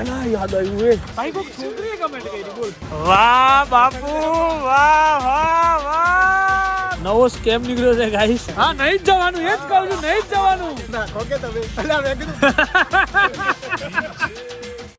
એના યાદ આવ્યું એ. ભાઈ કોક છોકરીએ કમેન્ટ કરી બોલ. વાહ બાપુ વાહ વાહ વાહ. નવો સ્કેમ નીકળ્યો છે ગાઈસ હા નહીં જ જવાનું એ જ કહું છું નહીં જ જવાનું.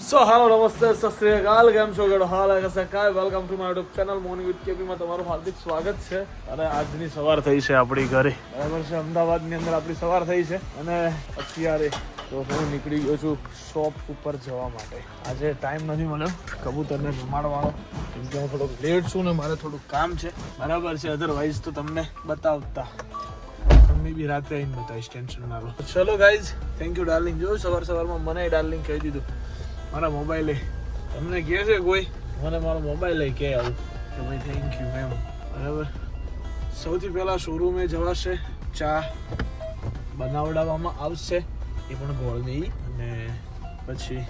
સો હાલો નમસ્તે સત શ્રી અકાલ કેમ છો ગઢ હાલ કસે કાય welcome to my YouTube channel morning with KP માં તમારું હાર્દિક સ્વાગત છે અને આજની સવાર થઈ છે આપણી ઘરે બરાબર છે અમદાવાદની અંદર આપણી સવાર થઈ છે અને અત્યારે તો હું નીકળી ગયો છું શોપ ઉપર જવા માટે. આજે ટાઈમ નથી મળ્યો. કબૂતરને જમાડવાનો. કેમ કે હું થોડોક લેટ છું ને મારે થોડુંક કામ છે. બરાબર છે અધરવાઇઝ તો તમને બતાવતા. મમ્મી બી રાત્રે આવીને બતાવીશ ટેન્શન મારો ચલો ગાઈઝ થેન્ક યુ ડાર્લિંગ જોયું સવાર સવારમાં મને ડાર્લિંગ કહી દીધું. મારા મોબાઈલે તમને કહે છે કોઈ મને મારો મોબાઈલ કે આવું કે ભાઈ થેન્ક યુ એમ બરાબર સૌથી પહેલાં શોરૂમે જવાશે ચા બનાવડાવવામાં આવશે એ પણ ગોળની અને પછી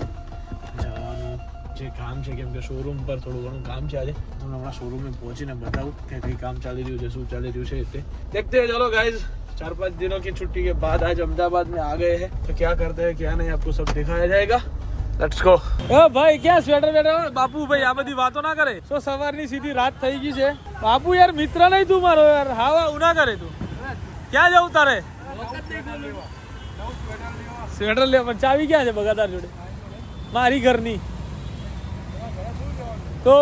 જવાનું જે કામ છે કેમ કે શોરૂમ પર થોડું ઘણું કામ છે આજે હું હમણાં શોરૂમે પહોંચીને બતાવું કે કઈ કામ ચાલી રહ્યું છે શું ચાલી રહ્યું છે તે देखते हैं चलो गाइस चार पाँच दिनों की छुट्टी के बाद आज अहमदाबाद में आ गए हैं तो क्या करते हैं क्या नहीं आपको सब दिखाया जाएगा લેટ્સ ગો એ ભાઈ, ક્યાં સ્વેટર બેટર બાપુ ભાઈ આ બધી વાતો ના કરે. તો સવારની સીધી રાત થઈ ગઈ છે. બાપુ યાર, મિત્ર નહીં તું મારો યાર. હા હા ના કરે તું. ક્યાં જવું તારે? સ્વેટર લે, પણ ચાવી ક્યાં છે બગાદાર જોડે? મારી ઘરની. તો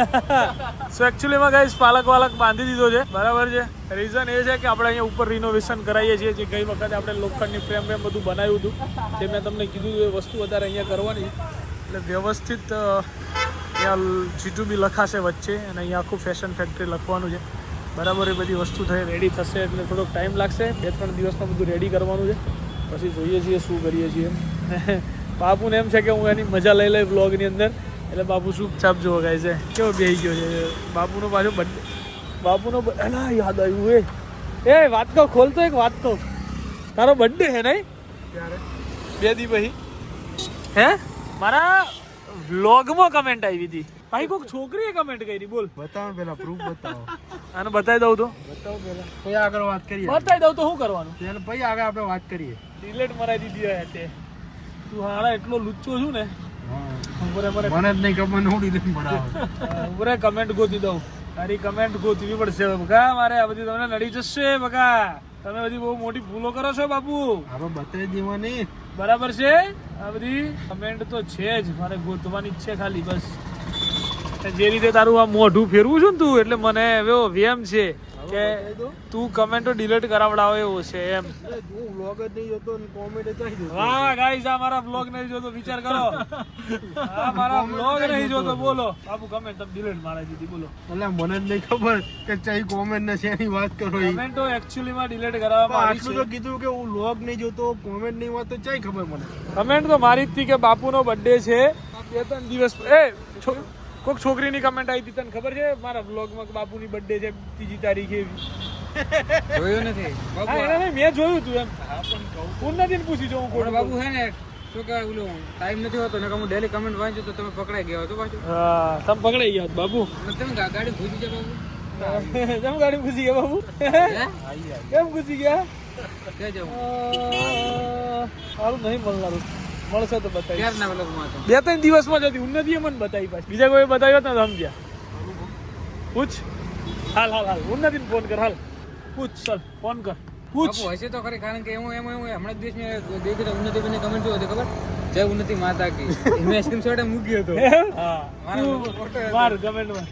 સો એકચ્યુઅલીમાં ગાઈસ પાલક વાલક બાંધી દીધો છે. બરાબર છે? રીઝન એ છે કે આપણે અહીંયા ઉપર રિનોવેશન કરાવીએ છીએ. જે ગઈ વખતે આપણે લોખંડની ફ્રેમ ફ્રેમ બધું બનાવ્યું હતું, તે મેં તમને કીધું એ વસ્તુ વધારે અહીંયા કરવાની. એટલે વ્યવસ્થિત ત્યાં જીટું બી લખાશે વચ્ચે અને અહીંયા આખું ફેશન ફેક્ટરી લખવાનું છે. બરાબર એ બધી વસ્તુ થઈ રેડી થશે એટલે થોડોક ટાઈમ લાગશે. બે ત્રણ દિવસમાં બધું રેડી કરવાનું છે. પછી જોઈએ છીએ શું કરીએ છીએ. બાપુને એમ છે કે હું એની મજા લઈ લઈ બ્લોગની અંદર. એટલે બાપુ છાપ જોવો ગાય છે. કેવો બેહી ગયો છે? બાપુનો પાછો બર્થડે બાપુનો એના અલા યાદ આવ્યું એ એ વાત કહો ખોલતો એક વાત કહો. તારો બર્થડે હે નહીં? બે દી પછી. હે? મારા વ્લોગમાં કમેન્ટ આવી હતી. ભાઈ કોઈક છોકરીએ કમેન્ટ કરી બોલ. બતાવો પેલા પ્રૂફ બતાવો. આને બતાવી દઉં તો. બતાવો પેલા. પછી આગળ વાત કરીએ? બતાવી દઉં તો શું કરવાનું? ત્યારે પછી આગળ આપણે વાત કરીએ. ડિલેટ મરાઈ દીધી હોય તે. તું હાડા એટલો લુચ્ચો છું ને. મને જ નહીં કમેન્ટ ઉડી ડીલે પડાવે ઉરે કમેન્ટ ગોતી દઉં. તારી કમેન્ટ ગોતવી પડશે બકા મારે આ બધી તમને નડી જશે બકા. તમે બધી બહુ મોટી ભૂલો કરો છો બાપુ. હવે બતાવી દેવાની. બરાબર છે? આ બધી કમેન્ટ તો છે જ. મારે ગોતવાની જ છે ખાલી બસ. જે રીતે તારું આ મોઢું ફેરવું છું ને તું એટલે મને એવો વ્યમ છે. કે તું કમેન્ટો ડિલીટ કરાવડાવે એવો છે એમ. હું વ્લોગ જ નહીં જોતો ને કોમેડી થઈ જતો વાહ ગાઈસ આ મારા વ્લોગ નહીં જોતો વિચાર કરો. આ મારા વ્લોગ નહીં જોતો બોલો. બાપુ કમેન્ટ તમે ડિલીટ મારી દીધી બોલો. એટલે મને જ નહીં ખબર કે ચઈ કોમેન્ટ ને શેની વાત કરો કમેન્ટો એકચ્યુઅલી માં ડિલીટ કરાવવામાં આવી છે. તો કીધું કે હું વ્લોગ નહીં જોતો કોમેન્ટ નહીં વાત તો ચઈ ખબર મને. કમેન્ટ તો મારી જ હતી કે બાપુનો બર્થડે છે. બે ત્રણ દિવસ એ કોક છોકરીની કમેન્ટ આવી હતી તને ખબર છે? મારા બ્લોગમાં કે બાપુની બર્થડે છે ત્રીજી તારીખે એવી. જોયું નથી. હા એને નહીં, મેં જોયું તું એમ. ઉન્નતિને પૂછી જો હું પણ ખોટું બાબુ હે ને શું કહેવાય ઓલું ટાઈમ નથી હોતો ને હું ડેલી કમેન્ટ વાંચું તો તમે પકડાઈ ગયા હતો પાછું. હા તમે પકડાઈ ગયા બાપુ. તમે ગાડી ભૂજી જાય બાબુ તમે ગાડી ઘૂસી ગયા બાપુ? હે? કેમ પૂછી ગયા? કે જાઉં સારું નહીં મળનારું. મળશે તો બતાવી બે ત્રણ દિવસમાં જતી હતી. ઉન્નતિએ મને બતાવી પાછી. બીજા કોઈ બતાવ્યો તો સમજ્યા. પૂછ. હાલ હાલ હાલ. ઉન્નતિને ફોન કર. હાલ. પૂછ ચલ. ફોન કર. પૂછ. હશે તો ખરી કારણ કે હું એમ એવું હમણાં દેશ દિવસ મેં દેખી તો ઉન્નતિ બને કમેન્ટ જોઈ હતી ખબર? જય ઉન્નતિ માતા કી. મેં સ્ક્રીનશોટ મૂક્યો હતો. હા. મારો કમેન્ટમાં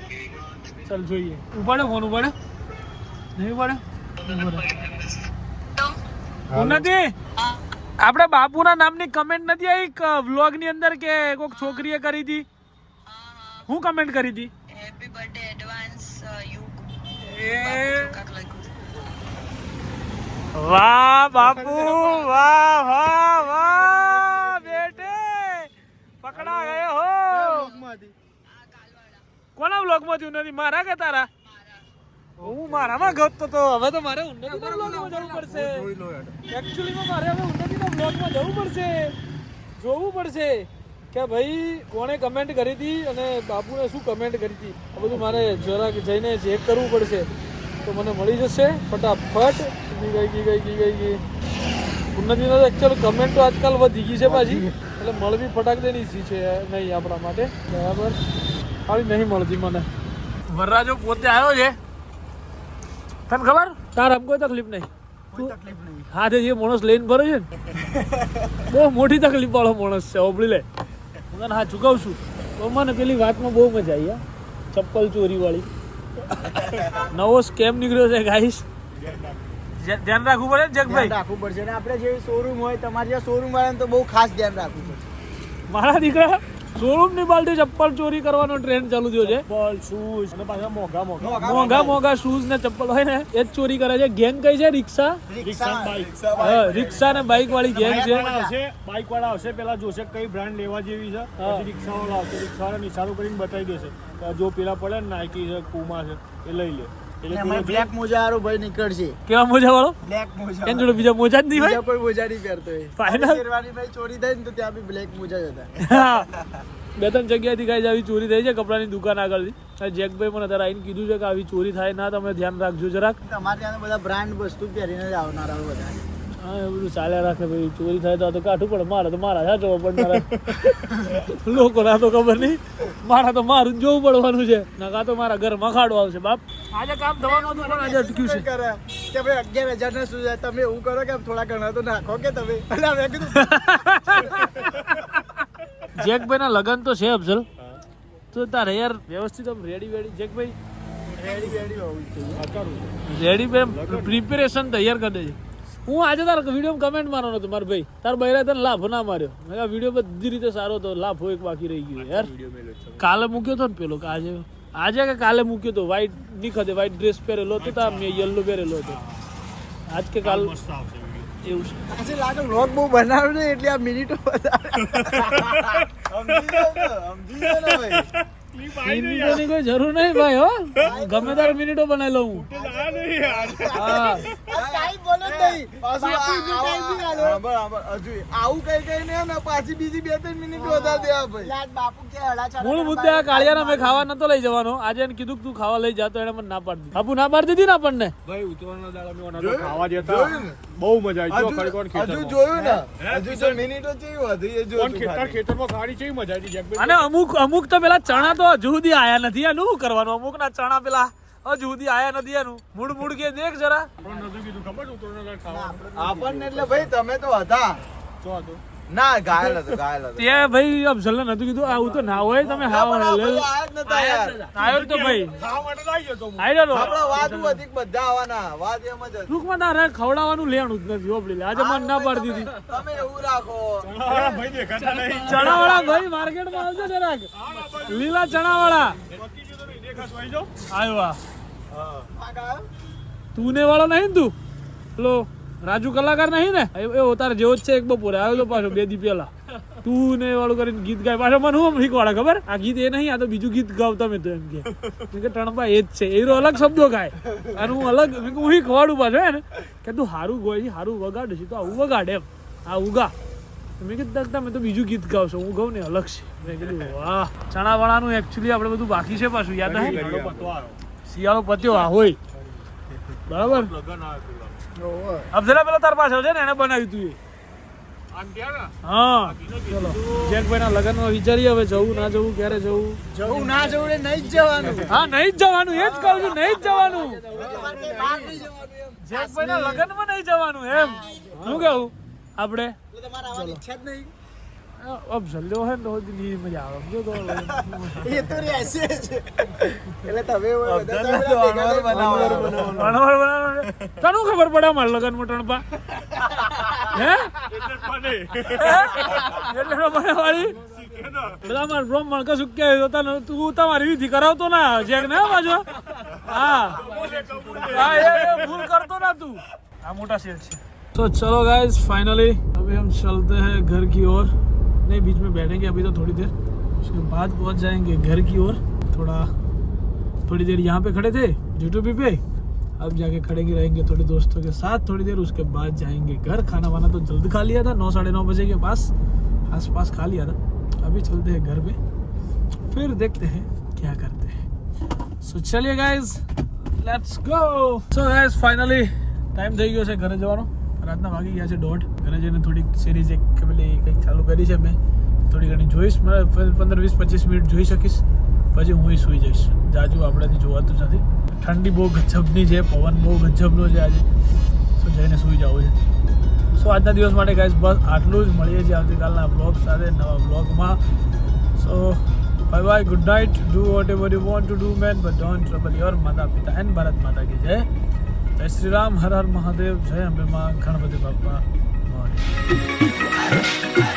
ચલ જોઈએ. ઉપાડે ફોન ઉપાડે? નહીં ઉપાડે? ઉપાડે. ઉન્નતિ આપણે બાપુના નામની કમેન્ટ નથી આવી વ્લોગની અંદર કે કોઈક છોકરીએ કરી હતી? હું કમેન્ટ કરી હતી? હેપી બર્થડે એડવાન્સ યુ વાહ બાપુ વાહ વાહ વાહ બેટે. પકડા ગયો હો કોના વ્લોગમાંથી માંથી ઉન્નતિ મારા કે તારા? હું મારામાં ગત તો. હવે તો મારે ઉન્નતિના બ્લોગમાં જવું પડશે. એકચ્યુઅલીમાં મારે હવે ઉન્નતિના બ્લોગમાં જવું પડશે. જોવું પડશે કે ભાઈ કોણે કમેન્ટ કરી હતી અને બાપુને શું કમેન્ટ કરી હતી. આ બધું મારે જરાક જઈને ચેક કરવું પડશે. તો મને મળી જશે. ફટાફટ. ગઈ ગઈ ગઈ ગઈ ગઈ ગઈ. ઉન્નતિનો એકચ્યુઅલ કમેન્ટ તો આજકાલ વધી ગઈ છે પાછી. એટલે મળવી ફટાક દેની છે નહીં આપણા માટે. બરાબર. આવી નહીં મળતી મને. વરરાજો પોતે આવ્યો છે. તને ખબર? તાર આમ કોઈ તકલીફ નહીં. હા જે માણસ લઈને ભરે છે ને. બહુ મોટી તકલીફ વાળો માણસ છે ઓબળી લે. હું તને હા ચૂકવું છું. તો મને પેલી વાતમાં બહુ મજા આવી ચપ્પલ ચોરી વાળી નવો સ્કેમ નીકળ્યો છે ગાઈસ ધ્યાન રાખવું પડે ને જગભાઈ? રાખવું પડશે અને આપણે જે શોરૂમ હોય તમારે જે શોરૂમ વાળાને તો બહુ ખાસ ધ્યાન રાખવું પડશે. મારા દીકરા? શોરૂમની બાલટી ચપ્પલ ચોરી કરવાનો ટ્રેન્ડ ચાલુ થયો છે. બોલ શૂઝ અને પાછા મોંઘા મોંઘા. મોંઘા મોંઘા શૂઝ ને ચપ્પલ હોય ને એ જ ચોરી કરે છે. ગેંગ કઈ છે? રિક્ષા રિક્ષા ને બાઇક વાળી ગેંગ છે. બાઇક વાળા આવશે. પેલા જોશે કઈ બ્રાન્ડ લેવા જેવી છે. રિક્ષા વાળા આવશે. રિક્ષા વાળા નિશાનો કરીને બતાવી દેશે. જો પેલા પડે ને નાઇકી છે પુમા છે એ લઈ લે. બ્લેક મોજા વાળો ભાઈ નીકળશે. કેવા મોજા વાળો બ્લેક મોજા એન જોડે બીજા મોજા જ નહીં ભાઈ કોઈ મોજા નહીં પહેરતો એ. Final? શેરવાની ભાઈ ચોરી થઈ ને તો ત્યાં બી બ્લેક મોજા જ હતા. બે ત્રણ જગ્યાએથી ગાઈઝ આવી ચોરી થઈ છે કપડાની દુકાન આગળથી. જેક જેકભાઈ મને અત્યારે આવીને કીધું છે કે આવી ચોરી થાય ના તમે ધ્યાન રાખજો જરાક. તમારે ત્યાં બધા બ્રાન્ડ વસ્તુ પહેરીને જ આવનારા બધા. હા એ બધું ચાલ્યા રાખે ભાઈ. ચોરી થાય તો આ તો કાઠું પડે. મારે તો મારા સાચો પડનારા. લોકો ના તો ખબર નહીં. મારા તો મારું જોવું પડવાનું છે. નકા તો મારા ઘર મખાડો આવશે બાપ. આજે કામ થવાનું હતું પણ આજે અટક્યું છે. કે ભાઈ અગિયાર હજાર ના શું છે તમે એવું કરો કે થોડા ઘણા તો નાખો કે તમે? એટલે મેં કીધું જેકભાઈ ના લગન તો છે અફઝલ. તો તારે યાર વ્યવસ્થિત આમ રેડી વેડી જેકભાઈ રેડી રેડી હોવું જોઈએ. રેડી બે પ્રિપેરેશન તૈયાર કરી દેજે. હું આજે તારા વીડિયો કમેન્ટ મારવાનો હતો મારા ભાઈ. તાર બૈરા તને લાભ ના માર્યો. મેં કહ્યું વીડિયો બધી રીતે સારો હતો લાભ એક બાકી રહી ગયો યાર. કાલે મૂક્યો હતો ને પેલો કે આજે આજે કે કાલે મૂક્યો હતો વ્હાઈટ દીખતો ખતે વ્હાઈટ ડ્રેસ પહેરેલો હતો તાર મેં યલો પહેરેલો હતો. આજ કે કાલ એવું છે. આજે લાગે વ્લોગ બહુ બનાવ્યો છે એટલે આ મિનિટો વધારે. જરૂર નહીં ભાઈ હો. ગમે તારે મિનિટો બનાવી લઉં હું. હા દઈ? બોલે જ નહીં. પાછું આ- સાંભળ, સાંભળ, હજુ આવું કઈ કઈ ને ને પાછી બીજી બે ત્રણ મિનિટ વધારે દેવા ભાઈ. મૂળ મુદ્દે આ કાળિયાના મે ખાવા નતો લઈ જવાનો. આજે એને કીધું કે તું ખાવા લઈ જા તો એને મને ના પાડી દીધી. બાપુ ના પાડી દીધી ને આપણને? ભાઈ ઉતવાના દાડા મે ઓના તો ખાવા જતા બહુ મજા આવી જો ખડકોણ ખેતર હજુ જોયું ને? હજુ તો મિનિટો કેવી હતી એ જો ખેતર. ખેતરમાં ખાડી કેવી મજા આવી જેક અને અમુક અમુક તો પેલા ચણા તો હજુ સુધી આયા નથી. આ શું કરવાનું? અમુક ના ચણા પેલા હજુ સુધી આયા નથી એનું. મૂડ મૂડ કે દેખ જરા. આપણને એટલે ભાઈ તમે તો હતા. હતું ના ઘાયલ હતો ઘાયલ હતો. તે ભાઈ અફઝલ ને નતું કીધું આવું તો ના હોય તમે હા. આવ્યો તો. ભાઈ વાત હતી બધા આવવાના. વાત એમ જ ટૂંકમાં તારે ખવડાવવાનું લેવાનું જ નથી ઓપડી આજે મને ના પાડી દીધી તમે એવું રાખો. અરે ભાઈ ચણા વાળા ભાઈ માર્કેટમાં આવજો જરાક. લીલા ચણા વાળા બાકી જો તો નહીં દેખાશ ભાઈ જો. આવ્યો? તું વાળો નહીં તું? પેલો રાજુ કલાકાર નહીં ને? એ તારે જેવો છે એક બપોરે. આવ્યો તો પાછો બે દી પેલા તું ને વાળું કરીને ગીત ગાય. પાછો મને હું શીખવાડે ખબર? આ ગીત એ નહીં, આ તો બીજું ગીત ગાવ તમે તો એમ કે. કે ટણપા એ જ છે. એ અલગ શબ્દો ગાય. અને હું અલગ હું શીખવાડું પાછો હે ને. કે તું સારું ગોય છે સારું વગાડે છે. તો આવું વગાડે એમ. આ ઉગા. મેં કીધું તમે તો બીજું ગીત ગાવ છો. હું ગાઉં ને અલગ છે. મેં કીધું, વાહ. ચણાવાળાનું એકચ્યુઅલી આપણે બધું બાકી છે પાછું. યાદ હે? ઘડો પતવારો શિયાળો પત્યો આ હોય. બરાબર? લગન અફઝલા પેલા તાર પાછળ છે ને એને બનાવ્યું તું હા. ચલો. જેકભાઈ ના લગ્નમાં વિચારીએ હવે જવું ના જવું ક્યારે જવું? જવું ના જવું નહીં જ જવાનું. હા નહીં જ જવાનું એ જ કહું છું નહીં જ જવાનું. જેકભાઈ ના લગ્નમાં નહીં જવાનું એમ. શું કેવું આપણે ઈચ્છા જ નહીં. अब જલ્લો હે નો દિલ્હી મજા આવે સમજો તો એ તો રહેશે એટલે તમે અણવર બનાવો અણવર બનાવો તને ખબર પડે માર લગનમાં ટણપા હે એટલે પડે એટલે પડે વાળી બધા માર બ્રોમ મણકા સુકે તને તું તમારી વિધિ કરાવતો ના જેક ને બાજો હા હા એ ભૂલ કરતો ના તું આ મોટા સેલ છે. તો ચલો ગાઈઝ ફાઇનલી અભી હમ ચલતે હે ઘર કી ઓર. नहीं बीच में बैठेंगे अभी तो थोड़ी देर उसके बाद पहुंच जाएंगे घर की ओर थोड़ा थोड़ी देर यहाँ पे खड़े थे यूट्यूब पे अब जाके खड़ेंगे रहेंगे थोड़े दोस्तों के साथ थोड़ी देर उसके बाद जाएंगे घर खाना वाना तो जल्द खा लिया था नौ साढ़े नौ बजे के पास आस पास खा लिया था अभी चलते हैं घर पे फिर देखते हैं क्या करते हैं सो चलिए guys let's go so guys finally time થઈ ગયો છે ઘરે જવાનો રાતના વાગી ગયા છે દોઢ. ઘરે જઈને થોડીક સિરીઝ એક પેલી કંઈક ચાલુ કરી છે મેં. થોડી ઘણી જોઈશ. મને પંદર વીસ, પચીસ મિનિટ જોઈ શકીશ. પછી હું સુઈ જઈશ. જાજુ આપણાથી જોવાતું નથી. ઠંડી બહુ ગજબની છે. પવન બહુ ગજબનો છે આજે. સો જઈને સુઈ જવું છે. સો આજના દિવસ માટે ગાઈસ બસ આટલું જ. મળીએ છીએ આવતીકાલના બ્લોગ સાથે, નવા બ્લોગમાં so bye bye good night do whatever you want to do man but don't trouble your માતા પિતા એન્ડ ભારત માતા કી જય જય શ્રી રામ હર હર મહાદેવ જય અંબે માં ગણપતિ બાપા મોર્નિંગ